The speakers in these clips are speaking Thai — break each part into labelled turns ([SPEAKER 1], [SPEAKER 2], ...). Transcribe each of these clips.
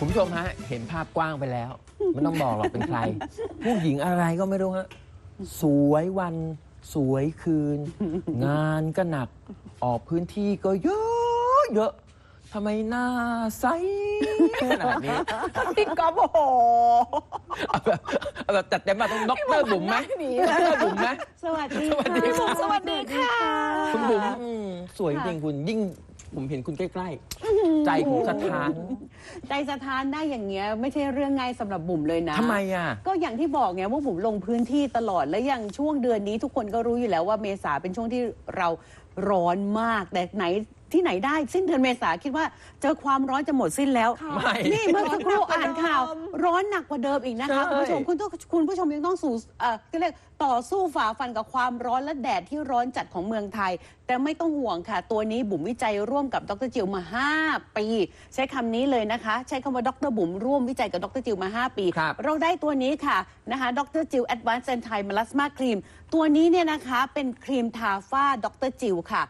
[SPEAKER 1] คุณผู้ชมฮะ เห็นภาพกว้างไปแล้ว ไม่ต้องบอกหรอกเป็นใคร ผู้หญิงอะไรก็ไม่รู้ฮะ สวยวัน สวยคืน งานก็หนัก ออกพื้นที่ก็เยอะเยอะทำไมหน้าใส ขนาดนี้
[SPEAKER 2] พี่ก๊อฟโอ้โห
[SPEAKER 1] เอาแบบเอาแบบจัดเต็มมาต้องด็อกเตอร์บุ๋มไหม
[SPEAKER 2] หนี
[SPEAKER 1] ด็อกเตอร์บุ๋มไหม
[SPEAKER 2] สวัสดี
[SPEAKER 1] สวัสดี
[SPEAKER 2] ค่ะ
[SPEAKER 1] ค่ะ
[SPEAKER 2] สวัสดีค่ะ
[SPEAKER 1] คุณบุ๋มอืมสวยจริงคุณยิ่งผมเห็นคุณใกล้ๆ ใจผมสะท้าน
[SPEAKER 2] ใจสะท้านได้อย่างเงี้ยไม่ใช่เรื่องง่ายสำหรับบุ๋มเลยนะ
[SPEAKER 1] ทำไมอะ
[SPEAKER 2] ก็อย่างที่บอกไงว่าบุ๋มลงพื้นที่ตลอดและอย่างช่วงเดือนนี้ทุกคนก็รู้อยู่แล้วว่าเมษาเป็นช่วงที่เราร้อนมาก แต่ไหน ที่ไหนได้สิ้นเดือนเมษาคิดว่าเจอความร้อนจะหมดสิ้นแล้ว
[SPEAKER 1] ไม่
[SPEAKER 2] นี่เมื่อสักครู่อ่านข่าว ร้อนหนักกว่าเดิมอีกนะคะ
[SPEAKER 1] ใช่
[SPEAKER 2] คุณผู้ชมคุณต้องคุณผู้ชมยังต้องสู่เอ่อก็เรียกต่อสู้ฝ่าฟันกับความร้อนและแดดที่ร้อนจัดของเมืองไทย แต่ไม่ต้องห่วงค่ะ ตัวนี้บุ๋มวิจัยร่วมกับดรจิวมา 5 ปี ใช้คำนี้เลยนะคะ ใช้คำว่าดรบุ๋มร่วมวิจัยกับดรจิวมา 5 ปี
[SPEAKER 1] ครับ
[SPEAKER 2] เราได้ตัวนี้ค่ะนะคะดรจิว Advanced Anti Melasma Cream ตัวนี้เนี่ยนะคะเป็นครีมทาฝ้าดรจิวค่ะ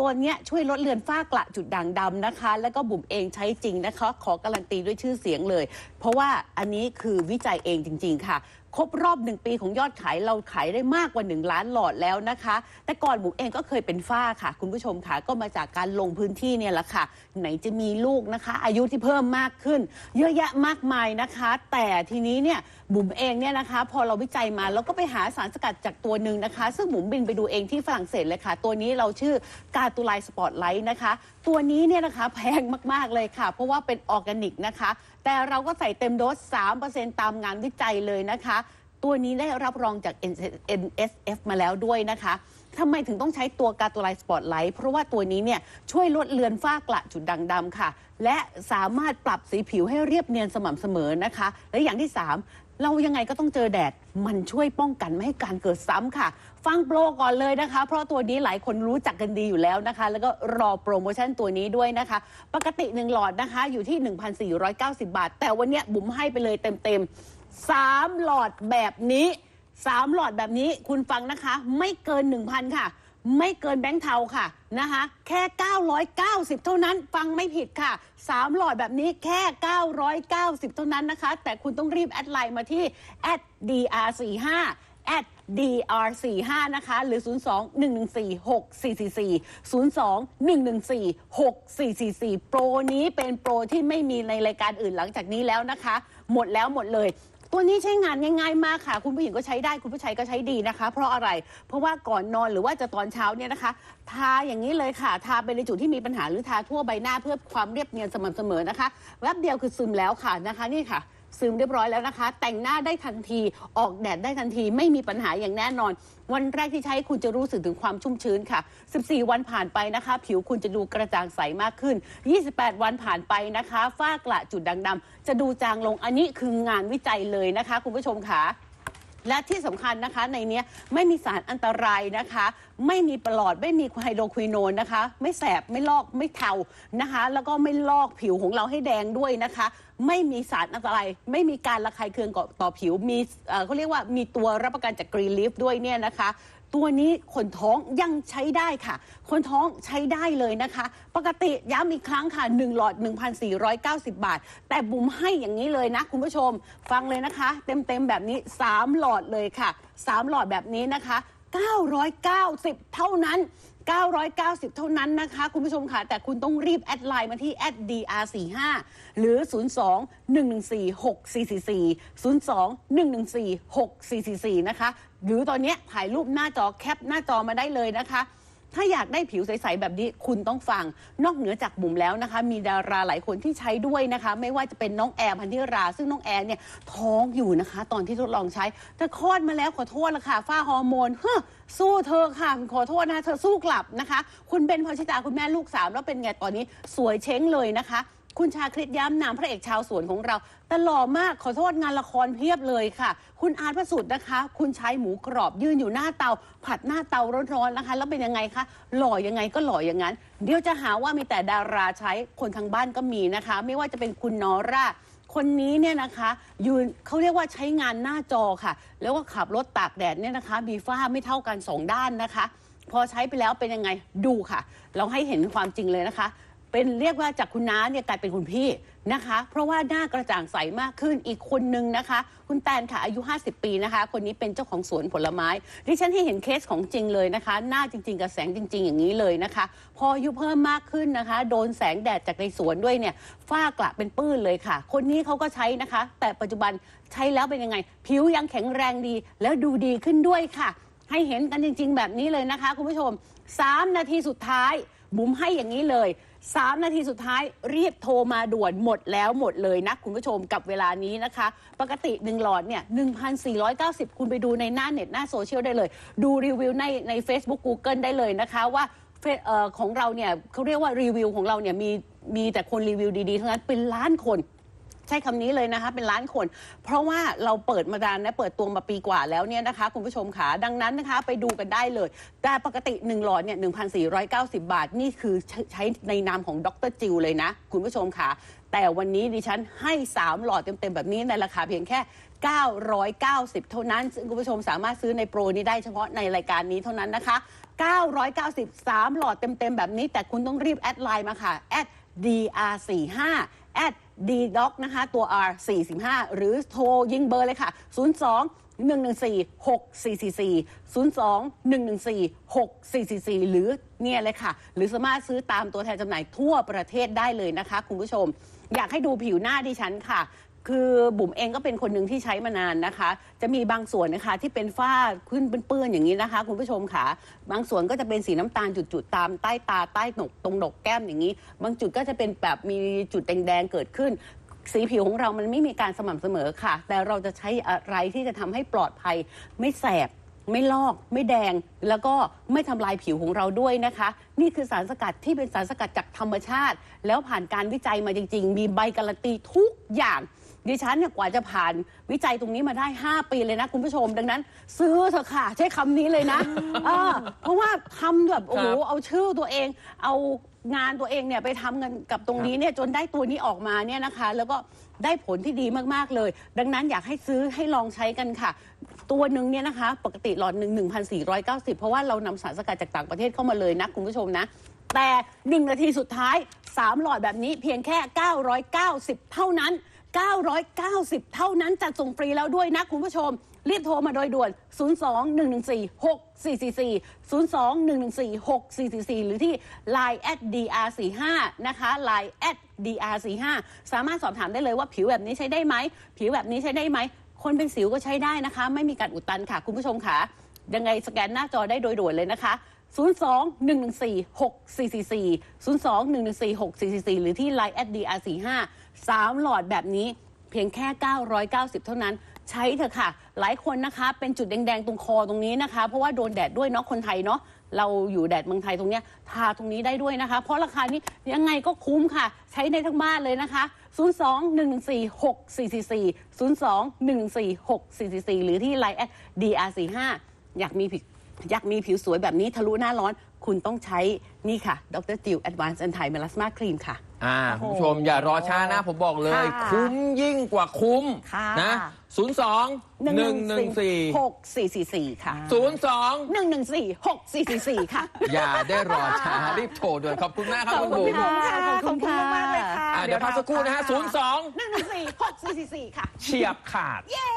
[SPEAKER 2] ตัวเนี้ยช่วยลดเลือนฝ้ากระจุดด่างดำนะคะ แล้วก็บุ๋มเองใช้จริงนะคะ ขอการันตีด้วยชื่อเสียงเลย เพราะว่าอันนี้คือวิจัยเองจริง ๆ ค่ะ ครบรอบหนึ่งปีของยอดขายเราขายได้มากกว่า 1 ล้านหลอดแล้วนะคะ แต่ก่อนบุ๋มเองก็เคยเป็นฝ้าค่ะ คุณผู้ชมค่ะก็มาจากการลงพื้นที่เนี่ยแหละค่ะ ไหนจะมีลูกนะคะ อายุที่เพิ่มมากขึ้น เยอะแยะมากมายนะคะ แต่ทีนี้เนี่ยบุ๋มเองเนี่ยนะคะ พอเราวิจัยมาเราก็ไปหาสารสกัดจากตัวหนึ่งนะคะ ซึ่งบุ๋มบินไปดูเองที่ฝรั่งเศสเลยค่ะ ตัวนี้เราชื่อกาตูไลสปอตไลท์นะคะตัวนี้เนี่ยนะคะแพงมาก ๆ เลยค่ะ เพราะว่าเป็นออร์แกนิกนะคะ แต่เราก็ใส่เต็มโดส 3%ตามงานวิจัยเลยนะคะ ตัวนี้ได้รับรองจาก NSF มาแล้วด้วยนะคะ ทำไมถึงต้องใช้ตัวกาตูไลสปอตไลท์เพราะว่าตัวนี้เนี่ยช่วยลดเลือนฝ้ากระจุดด่างดำค่ะ และสามารถปรับสีผิวให้เรียบเนียนสม่ำเสมอนะคะ และอย่างที่ 3 เรายังไงก็ต้องเจอแดด มันช่วยป้องกันไม่ให้การเกิดซ้ำค่ะ ฟังโปรก่อนเลยนะคะ เพราะตัวนี้หลายคนรู้จักกันดีอยู่แล้วนะคะ แล้วก็รอโปรโมชั่นตัวนี้ด้วยนะคะ ปกติ 1 หลอดนะคะอยู่ที่ 1,490 บาท แต่วันนี้บุ๋มให้ไปเลยเต็มๆ3หลอดแบบนี้ 3หลอดแบบนี้คุณฟังนะคะ ไม่เกิน 1,000 ค่ะ ไม่เกินแบงค์เทาค่ะนะคะ แค่ 990 เท่านั้น ฟังไม่ผิดค่ะ 3 หลอดแบบนี้แค่ 990 เท่านั้นนะคะ แต่คุณต้องรีบแอดไลน์มาที่ @dr45 @dr45 นะคะ หรือ 02-114-6444 02-114-6444 โปรนี้เป็นโปรที่ไม่มีในรายการอื่นหลังจากนี้แล้วนะคะ หมดแล้วหมดเลย ตัวนี้ใช้งานง่ายๆมากค่ะ คุณผู้หญิงก็ใช้ได้คุณผู้ชายก็ใช้ดีนะคะ เพราะอะไรเพราะว่าก่อนนอนหรือว่าจะตอนเช้าเนี่ยนะคะ ทาอย่างนี้เลยค่ะ ทาไปในจุดที่มีปัญหาหรือทาทั่วใบหน้าเพื่อความเรียบเนียนสม่ำเสมอนะคะแวบเดียวคือซึมแล้วค่ะนะคะนี่ค่ะ ซึมเรียบร้อยแล้วนะคะ แต่งหน้าได้ทันทีออกแดดได้ทันทีไม่มีปัญหาอย่างแน่นอน วันแรกที่ใช้คุณจะรู้สึกถึงความชุ่มชื้นค่ะ 14 วันผ่านไปนะคะ ผิวคุณจะดูกระจ่างใสมากขึ้น 28 วันผ่านไปนะคะฝ้ากระจุดด่างดำจะดูจางลงอันนี้คืองานวิจัยเลยนะคะ คุณผู้ชมค่ะ และที่สำคัญนะคะในเนี้ยไม่มีสารอันตรายนะคะ ไม่มีปลอดไม่มีไฮโดรควิโนนนะคะ ไม่แสบไม่ลอกไม่เทานะคะ แล้วก็ไม่ลอกผิวของเราให้แดงด้วยนะคะ ไม่มีสารอันตราย ไม่มีการระคายเคืองต่อผิวมีเอ่อเขาเรียกว่ามีตัวรับประกันจากกรีนลิฟด้วยเนี่ยนะคะ ตัวนี้คนท้องยังใช้ได้ค่ะ คนท้องใช้ได้เลยนะคะ ปกติย้ำอีกครั้งค่ะ 1 หลอด 1,490 บาท แต่บุ๋มให้อย่างนี้เลยนะ คุณผู้ชมฟังเลยนะคะ เต็มๆแบบนี้ 3 หลอดเลยค่ะ 3 หลอดแบบนี้นะคะ 990 เท่านั้น 990 เท่านั้นนะคะ คุณผู้ชมค่ะ แต่คุณต้องรีบแอดไลน์มาที่ @dr45 หรือ 02-114-6444 02-114-6444 นะคะ หรือตอนนี้ถ่ายรูปหน้าจอแคปหน้าจอมาได้เลยนะคะ ถ้าอยากได้ผิวใสๆแบบนี้คุณต้องฟัง นอกเหนือจากบุ๋มแล้วนะคะ มีดาราหลายคนที่ใช้ด้วยนะคะ ไม่ว่าจะเป็นน้องแอร์พันธิรา ซึ่งน้องแอร์เนี่ยท้องอยู่นะคะ ตอนที่ทดลองใช้แต่คลอดมาแล้วขอโทษละค่ะฝ้าฮอร์โมนเฮ้อสู้เธอค่ะ ขอโทษนะเธอสู้กลับนะคะ คุณเบนพรชิตาคุณแม่ลูกสามแล้วเป็นไงตอนนี้สวยเช้งเลยนะคะ คุณชาคริตย้ำนามพระเอกชาวสวนของเราแต่หล่อมากขอโทษงานละครเพียบเลยค่ะ คุณอาร์ตพระสุดนะคะ คุณใช้หมูกรอบยืนอยู่หน้าเตา ผัดหน้าเตาร้อนๆนะคะ แล้วเป็นยังไงคะหล่อยังไงก็หล่ออย่างนั้น เดี๋ยวจะหาว่ามีแต่ดาราใช้คนทางบ้านก็มีนะคะ ไม่ว่าจะเป็นคุณนอร่าคนนี้เนี่ยนะคะยืนเขาเรียกว่าใช้งานหน้าจอค่ะ แล้วก็ขับรถตากแดดเนี่ยนะคะ มีฝ้าไม่เท่ากันสองด้านนะคะ พอใช้ไปแล้วเป็นยังไงดูค่ะ เราให้เห็นความจริงเลยนะคะ เป็นเรียกว่าจากคุณน้าเนี่ยกลายเป็นคุณพี่นะคะ เพราะว่าหน้ากระจ่างใสมากขึ้นอีกคนนึงนะคะ คุณแตนค่ะอายุ 50 ปีนะคะ คนนี้เป็นเจ้าของสวนผลไม้ดิฉันให้เห็นเคสของจริงเลยนะคะ หน้าจริง ๆ กับแสงจริง ๆ อย่างนี้เลยนะคะ พออายุเพิ่มมากขึ้นนะคะ โดนแสงแดดจากในสวนด้วยเนี่ยฝ้ากระเป็นปื้นเลยค่ะ คนนี้เขาก็ใช้นะคะ แต่ปัจจุบันใช้แล้วเป็นยังไง ผิวยังแข็งแรงดีแล้วดูดีขึ้นด้วยค่ะ ให้เห็นกันจริง ๆ แบบนี้เลยนะคะ คุณผู้ชม 3 นาทีสุดท้าย บุ๋มให้อย่างนี้เลย 3 นาทีสุดท้ายรีบโทรมาด่วนหมดแล้วหมดเลยนะ คุณผู้ชมกับเวลานี้นะคะ ปกติ 1 หลอดเนี่ย 1,490 คุณไปดูในหน้าเน็ตหน้าโซเชียลได้เลย ดูรีวิวในใน Facebook Google ได้เลยนะคะว่าของเราเนี่ยเขาเรียกว่ารีวิวของเราเนี่ยมีมีแต่คนรีวิวดีๆทั้งนั้นเป็นล้านคน ใช้คำนี้เลยนะคะ เป็นล้านคน เพราะว่าเราเปิดมานานนะเปิดตัวมาปีกว่าแล้วเนี่ยนะคะ คุณผู้ชมขาดังนั้นนะคะ ไปดูกันได้เลย แต่ปกติ 1 หลอดเนี่ย 1,490 บาท นี่คือใช้ใช้ในนามของดรจิวเลยนะ คุณผู้ชมขาแต่วันนี้ดิฉันให้ 3 หลอดเต็มๆ แบบนี้ในราคาเพียงแค่ 990 เท่านั้น ซึ่งคุณผู้ชมสามารถซื้อในโปรนี้ได้เฉพาะในรายการนี้เท่านั้นนะคะ 993 หลอดเต็มๆ แบบนี้ แต่คุณต้องรีบแอดไลน์มาค่ะแอด dr45 แอด ddoc นะคะ ตัว r 45 หรือโทรยิงเบอร์เลยค่ะ 02 114 6444 02 114 6444 หรือเนี่ยเลยค่ะ หรือสามารถซื้อตามตัวแทนจำหน่ายทั่วประเทศได้เลยนะคะ คุณผู้ชม อยากให้ดูผิวหน้าดิฉันค่ะ คือบุ๋มเองก็เป็นคนหนึ่งที่ใช้มานานนะคะ จะมีบางส่วนนะคะที่เป็นฝ้าขึ้นเป็นเปื้อนอย่างนี้นะคะ คุณผู้ชมค่ะ บางส่วนก็จะเป็นสีน้ำตาลจุดๆตามใต้ตาใต้หนกตรงหนกแก้มอย่างนี้ บางจุดก็จะเป็นแบบมีจุดแดงๆเกิดขึ้น สีผิวของเรามันไม่มีการสม่ำเสมอค่ะ แต่เราจะใช้อะไรที่จะทำให้ปลอดภัยไม่แสบไม่ลอกไม่แดงแล้วก็ไม่ทำลายผิวของเราด้วยนะคะ นี่คือสารสกัดที่เป็นสารสกัดจากธรรมชาติ แล้วผ่านการวิจัยมาจริง ๆ มีใบการันตีทุกอย่าง ดิฉันเนี่ยกว่าจะผ่านวิจัยตรงนี้มาได้ 5 ปีเลยนะคุณผู้ชม ดังนั้น ซื้อเถอะค่ะ ใช้คำนี้เลยนะ เออเพราะว่าทำแบบโอ้โห
[SPEAKER 1] ครับ
[SPEAKER 2] เอาชื่อตัวเอง เอางานตัวเองเนี่ยไปทำเงินกับตรงนี้เนี่ยจนได้ตัวนี้ออกมาเนี่ยนะคะ แล้วก็ได้ผลที่ดีมาก ๆ เลย ดังนั้นอยากให้ซื้อให้ลองใช้กันค่ะ ตัวหนึ่งเนี่ยนะคะ ปกติหลอดหนึ่ง1,490 เพราะว่าเรานำสารสกัดจากต่างประเทศเข้ามาเลยนะคุณผู้ชมนะ แต่ 1 นาทีสุดท้าย 3 หลอดแบบนี้เพียงแค่ 990 เท่านั้น 990 เท่านั้นจัดส่งฟรีแล้วด้วยนะคุณผู้ชม รีบโทรมาโดยด่วน 02-114-6444 02-114-6444 หรือที่ Line at dr45 นะคะ Line at dr45 สามารถสอบถามได้เลยว่าผิวแบบนี้ใช้ได้ไหม ผิวแบบนี้ใช้ได้ไหม คนเป็นสิวก็ใช้ได้นะคะ ไม่มีการอุดตันค่ะ คุณผู้ชมค่ะยังไงสแกนหน้าจอได้โดยด่วนเลยนะคะ 02 114 6444 02 114 6444 หรือที่ Line at dr45 3 หลอดแบบนี้เพียงแค่ 990 เท่านั้น ใช้เถอะค่ะ หลายคนนะคะ เป็นจุดแดง ๆ ตรงคอตรงนี้นะคะ เพราะว่าโดนแดดด้วยเนาะคนไทยเนาะเราอยู่แดดเมืองไทยตรงเนี้ยทาตรงนี้ได้ด้วยนะคะ เพราะราคานี้ยังไงก็คุ้มค่ะ ใช้ในทั้งบ้านเลยนะคะ 02 114 6444 02 114 6444 หรือที่ Line at dr45 อยากมีผิว อยากมีผิวสวยแบบนี้ทะลุหน้าร้อน คุณต้องใช้นี่ค่ะดรจิว Advanced Anti Melasma Cream ค่ะ
[SPEAKER 1] อ่าคุณผู้ชมอย่ารอช้านะ ผมบอกเลย
[SPEAKER 3] ค่ะ
[SPEAKER 1] คุ้มยิ่งกว่าคุ้ม
[SPEAKER 3] ค่ะ
[SPEAKER 1] นะ 02 114
[SPEAKER 2] 6444ค่ะ
[SPEAKER 1] 02
[SPEAKER 2] 114 6444ค่ะ
[SPEAKER 1] อย่าได้รอช้า รีบโทรด่วนขอบคุณมากครับ
[SPEAKER 2] ข
[SPEAKER 1] คุ
[SPEAKER 2] อบ
[SPEAKER 1] ณ
[SPEAKER 2] คุณ
[SPEAKER 1] บุ๋ม
[SPEAKER 2] ค่ะ
[SPEAKER 3] ขอบคุณมากๆเลยค่ะ
[SPEAKER 1] อ่าเดี๋ยวพักสักครู่นะฮะ02
[SPEAKER 2] 114 6444ค่ะ
[SPEAKER 1] เฉียบขาด
[SPEAKER 2] เย้